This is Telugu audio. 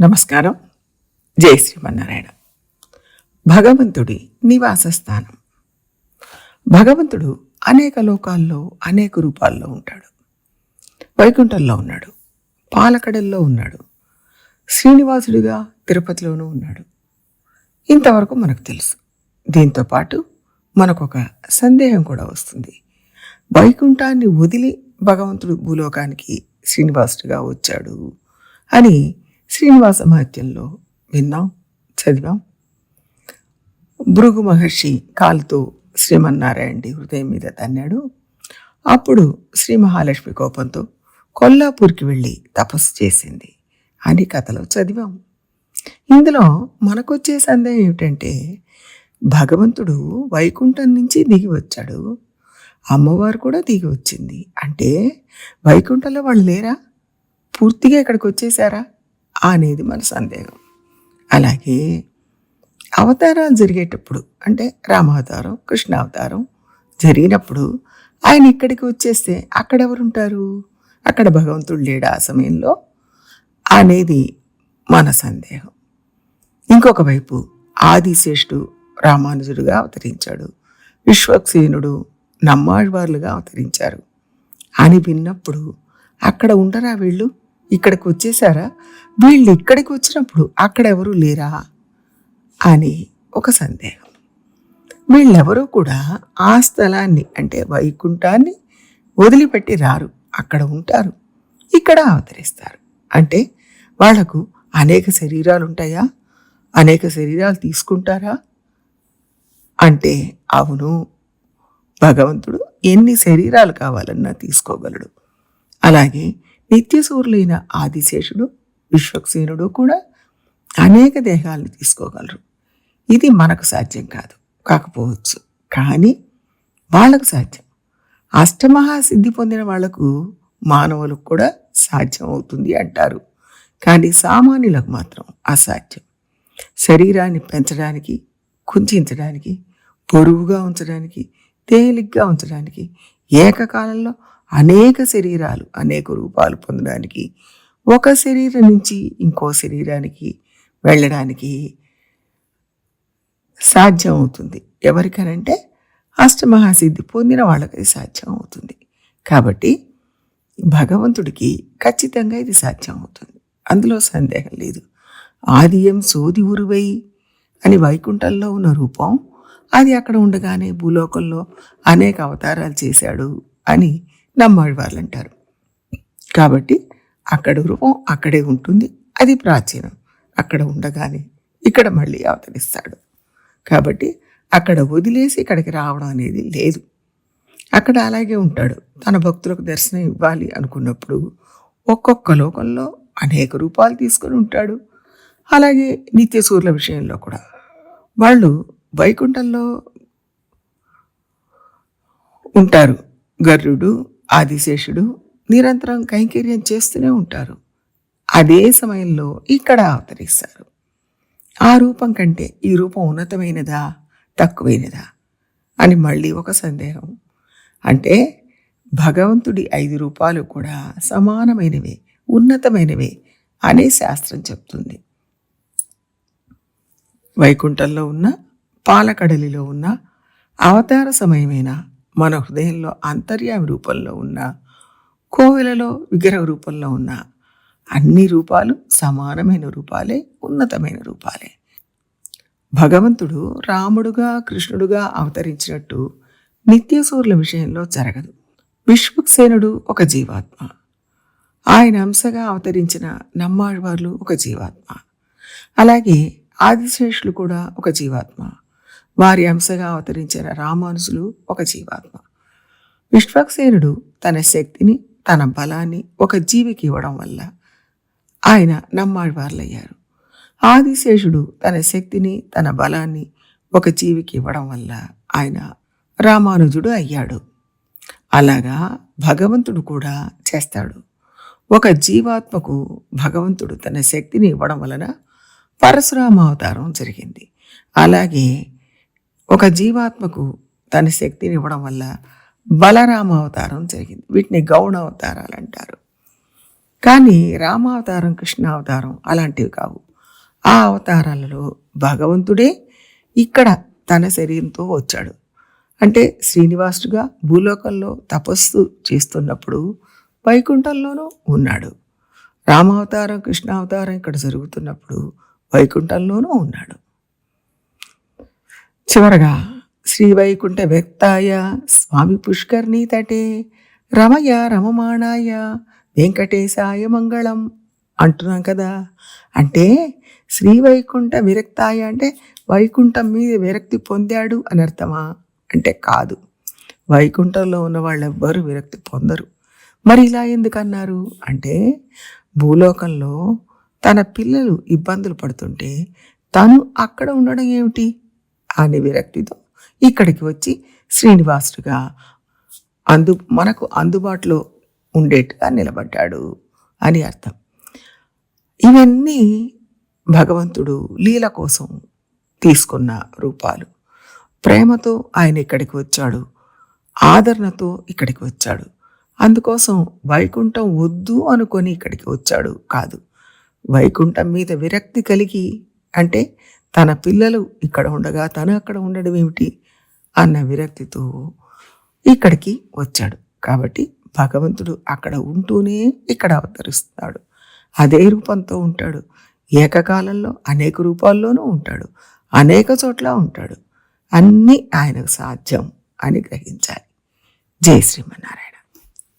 నమస్కారం. జై శ్రీమన్నారాయణ. భగవంతుడి నివాస స్థానం. భగవంతుడు అనేక లోకాల్లో అనేక రూపాల్లో ఉంటాడు. వైకుంఠంలో ఉన్నాడు. పాలకడల్లో ఉన్నాడు. శ్రీనివాసుడిగా తిరుపతిలోనూ ఉన్నాడు. ఇంతవరకు మనకు తెలుసు. దీంతో పాటు మనకొక సందేహం కూడా వస్తుంది. వైకుంఠాన్ని వదిలి భగవంతుడు భూలోకానికి శ్రీనివాసుడిగా వచ్చాడు అని శ్రీనివాస మహత్యంలో విన్నాం చదివాం. భృగు మహర్షి కాలుతో శ్రీమన్నారాయణుడి హృదయం మీద తన్నాడు. అప్పుడు శ్రీ మహాలక్ష్మి కోపంతో కొల్లాపూర్కి వెళ్ళి తపస్సు చేసింది అని కథలో చదివాం. ఇందులో మనకొచ్చే సందేహం ఏమిటంటే భగవంతుడు వైకుంఠం నుంచి దిగి వచ్చాడు. అమ్మవారు కూడా దిగి వచ్చింది. అంటే వైకుంఠంలో వాళ్ళు లేరా? పూర్తిగా ఇక్కడికి వచ్చేసారా? అనేది మన సందేహం. అలాగే అవతారాలు జరిగేటప్పుడు అంటే రామావతారం కృష్ణావతారం జరిగినప్పుడు ఆయన ఇక్కడికి వచ్చేస్తే అక్కడ ఎవరుంటారు? అక్కడ భగవంతుడు లేడా ఆ సమయంలో? అనేది మన సందేహం. ఇంకొక వైపు ఆదిశేషుడు రామానుజుడుగా అవతరించాడు. విశ్వక్సేనుడు నమ్మాళ్వార్లుగా అవతరించారు. అని విన్నప్పుడు అక్కడ ఉండరా వీళ్ళు? ఇక్కడికి వచ్చేసారా? వీళ్ళు ఇక్కడికి వచ్చినప్పుడు అక్కడ ఎవరు లేరా? అని ఒక సందేహం. వీళ్ళెవరూ కూడా ఆ స్థలాన్ని అంటే వైకుంఠాన్ని వదిలిపెట్టి రారు. అక్కడ ఉంటారు. ఇక్కడ అవతరిస్తారు అంటే వాళ్ళకు అనేక శరీరాలు ఉంటాయా అనేక శరీరాలు తీసుకుంటారా? అంటే అవును భగవంతుడు ఎన్ని శరీరాలు కావాలన్నా తీసుకోగలడు. అలాగే నిత్యసూరులైన ఆదిశేషుడు విశ్వక్సేనుడు కూడా అనేక దేహాలను తీసుకోగలరు. ఇది మనకు సాధ్యం కాదు కాకపోవచ్చు. కానీ వాళ్ళకు సాధ్యం. అష్టమహాసిద్ధి పొందిన వాళ్ళకు మానవులకు కూడా సాధ్యం అవుతుంది అంటారు. కానీ సామాన్యులకు మాత్రం అసాధ్యం. శరీరాన్ని పెంచడానికి కుంచడానికి పొరువుగా ఉంచడానికి తేలిగ్గా ఉంచడానికి ఏకకాలంలో అనేక శరీరాలు అనేక రూపాలు పొందడానికి ఒక శరీరం నుంచి ఇంకో శరీరానికి వెళ్ళడానికి సాధ్యం అవుతుంది ఎవరికనంటే అష్టమహాసిద్ధి పొందిన వాళ్ళకి సాధ్యం అవుతుంది కాబట్టి భగవంతుడికి ఖచ్చితంగా ఇది సాధ్యం అవుతుంది అందులో సందేహం లేదు. ఆదియం సోది ఉరువై అని వైకుంఠంలో ఉన్న రూపం అది అక్కడ ఉండగానే భూలోకంలో అనేక అవతారాలు చేశాడు అని నమ్మాడు వాళ్ళు అంటారు కాబట్టి అక్కడ రూపం అక్కడే ఉంటుంది. అది ప్రాచీనం. అక్కడ ఉండగానే ఇక్కడ మళ్ళీ అవతరిస్తాడు. కాబట్టి అక్కడ వదిలేసి ఇక్కడికి రావడం అనేది లేదు. అక్కడ అలాగే ఉంటాడు. తన భక్తులకు దర్శనం ఇవ్వాలి అనుకున్నప్పుడు ఒక్కొక్క లోకంలో అనేక రూపాలు తీసుకొని ఉంటాడు. అలాగే నిత్యసూర్ల విషయంలో కూడా. వాళ్ళు వైకుంఠంలో ఉంటారు. గరుడు ఆదిశేషుడు నిరంతరం కైంకర్యం చేస్తూనే ఉంటారు. అదే సమయంలో ఇక్కడ అవతరిస్తారు. ఆ రూపం కంటే ఈ రూపం ఉన్నతమైనదా? తక్కువైనదా? అని మళ్ళీ ఒక సందేహం. అంటే భగవంతుడి ఐదు రూపాలు కూడా సమానమైనవే ఉన్నతమైనవే అనే శాస్త్రం చెప్తుంది. వైకుంఠంలో ఉన్న పాలకడలిలో ఉన్న అవతార సమయమైన? మన హృదయంలో అంతర్యామి రూపంలో ఉన్న కోవెలలో విగ్రహ రూపంలో ఉన్న అన్ని రూపాలు సమానమైన రూపాలే ఉన్నతమైన రూపాలే. భగవంతుడు రాముడుగా కృష్ణుడుగా అవతరించినట్టు నిత్యసూర్ల విషయంలో జరగదు. విశ్వక్సేనుడు ఒక జీవాత్మ. ఆయన అంశగా అవతరించిన నమ్మాళ్వార్లు ఒక జీవాత్మ. అలాగే ఆదిశేషులు కూడా ఒక జీవాత్మ. వారి అంశగా అవతరించిన రామానుజులు ఒక జీవాత్మ. విశ్వక్సేనుడు తన శక్తిని తన బలాన్ని ఒక జీవికి ఇవ్వడం వల్ల ఆయన నమ్మాళ్వార్లయ్యారు ఆదిశేషుడు తన శక్తిని తన బలాన్ని ఒక జీవికి ఇవ్వడం వల్ల ఆయన రామానుజుడు అయ్యాడు. అలాగా భగవంతుడు కూడా చేస్తాడు. ఒక జీవాత్మకు భగవంతుడు తన శక్తిని ఇవ్వడం వలన పరశురామ అవతారం జరిగింది. అలాగే ఒక జీవాత్మకు తన శక్తిని ఇవ్వడం వల్ల బలరామ అవతారం జరిగింది. వీటిని గౌణ అవతారాలు అంటారు. కానీ రామావతారం కృష్ణావతారం అలాంటివి కావు. ఆ అవతారాలలో భగవంతుడే ఇక్కడ తన శరీరంతో వచ్చాడు. అంటే శ్రీనివాసుడుగా భూలోకంలో తపస్సు చేస్తున్నప్పుడు వైకుంఠంలోనూ ఉన్నాడు. రామావతారం కృష్ణావతారం ఇక్కడ జరుగుతున్నప్పుడు వైకుంఠంలోనూ ఉన్నాడు. చివరగా శ్రీవైకుంఠ వ్యక్తాయ స్వామి పుష్కర్ణీ తటే రమయ రమమాణాయ వెంకటేశాయ మంగళం అంటున్నాం కదా. అంటే శ్రీవైకుంఠ విరక్తాయ అంటే వైకుంఠం మీద విరక్తి పొందాడు అని అర్థమా? అంటే కాదు. వైకుంఠంలో ఉన్న వాళ్ళెవ్వరూ విరక్తి పొందరు. మరి ఇలా ఎందుకన్నారు? అంటే భూలోకంలో తన పిల్లలు ఇబ్బందులు పడుతుంటే తను అక్కడ ఉండడం ఏమిటి? అనే విరక్తితో ఇక్కడికి వచ్చి శ్రీనివాసుడుగా అందు మనకు అందుబాటులో ఉండేట్టుగా నిలబడ్డాడు అని అర్థం. ఇవన్నీ భగవంతుడు లీల కోసం తీసుకున్న రూపాలు. ప్రేమతో ఆయన ఇక్కడికి వచ్చాడు. ఆదరణతో ఇక్కడికి వచ్చాడు. అందుకోసం వైకుంఠం వద్దు అనుకొని ఇక్కడికి వచ్చాడు కాదు. వైకుంఠం మీద విరక్తి కలిగి అంటే తన పిల్లలు ఇక్కడ ఉండగా తను అక్కడ ఉండడం ఏమిటి? అన్న విరక్తితో ఇక్కడికి వచ్చాడు. కాబట్టి భగవంతుడు అక్కడ ఉంటూనే ఇక్కడ అవతరిస్తాడు. అదే రూపంతో ఉంటాడు. ఏకకాలంలో అనేక రూపాల్లోనూ ఉంటాడు. అనేక చోట్ల ఉంటాడు. అన్నీ ఆయనకు సాధ్యం అని గ్రహించాలి. జై శ్రీమన్నారాయణ.